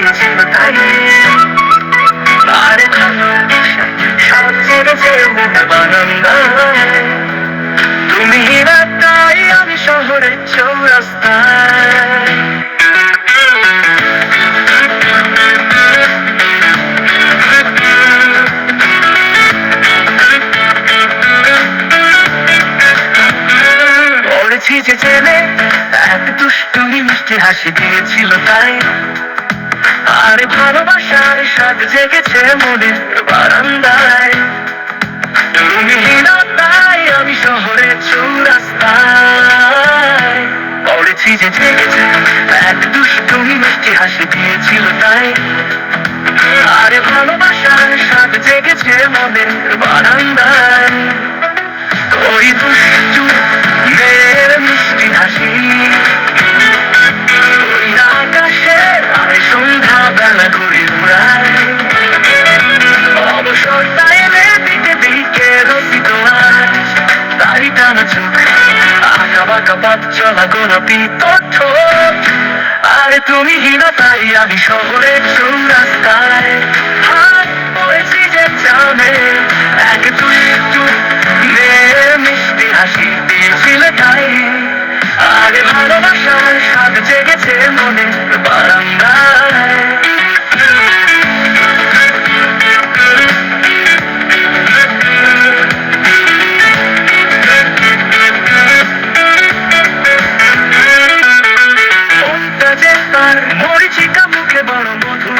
দিয়েছিল তাই আরে আমি শহরের চৌরাস্তায় যে জেনে এক দুষ্টুমি মিষ্টি হাসি দিয়েছিল তাই। আরে ভালোবাসার স্বাদ জেগেছে মনের বারান্দায়। আমি চৌরাস্তায়। পড়েছি যে জেগেছে, এক দুষ্টুমি মিষ্টি হাসি দিয়েছিল তাই। আরে ভালোবাসার স্বাদ জেগেছে মনের বারান্দায়। পথ চলা গোলাপি তথ্য আর তুমি হীনা তাই আমি চৌরাস্তায় হাত পড়েছি যে চামে এক দুষ্টু মেয়ের মিষ্টি হাসি দিয়েছিল তাই। আরে ভালোবাসার স্বাদ জেগেছে মনে মরিচিকা মুখে বড় মধু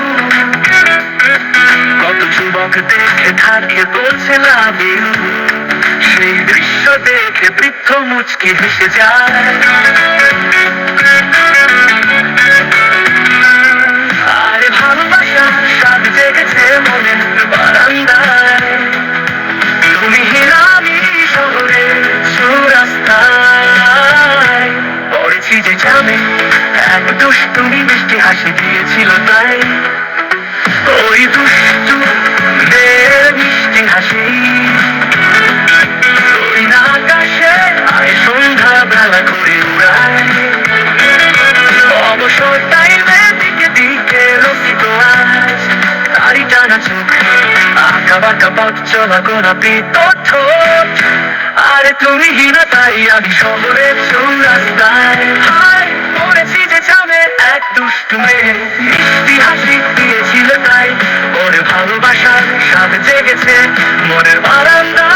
কত যুবক দেখে থাকে, বলছে লাভ সেই দৃশ্য দেখে বৃদ্ধ মুচকি হেসে যায়। দুষ্টুমি মিষ্টি হাসি দিয়েছিল তাই। ওই দুষ্টু মিষ্টি হাসি। অবসর টাইমে দিকে দিকে রসিত আজ। তারি টানা চোখ, আঁকা বাঁকা পথ চলা গোলাপি তথ্য। আরে তুমি হীনা তাই আমি শহরের চৌরাস্তায় ভালোবাসার সাথে জেগেছে। মনের বাড়া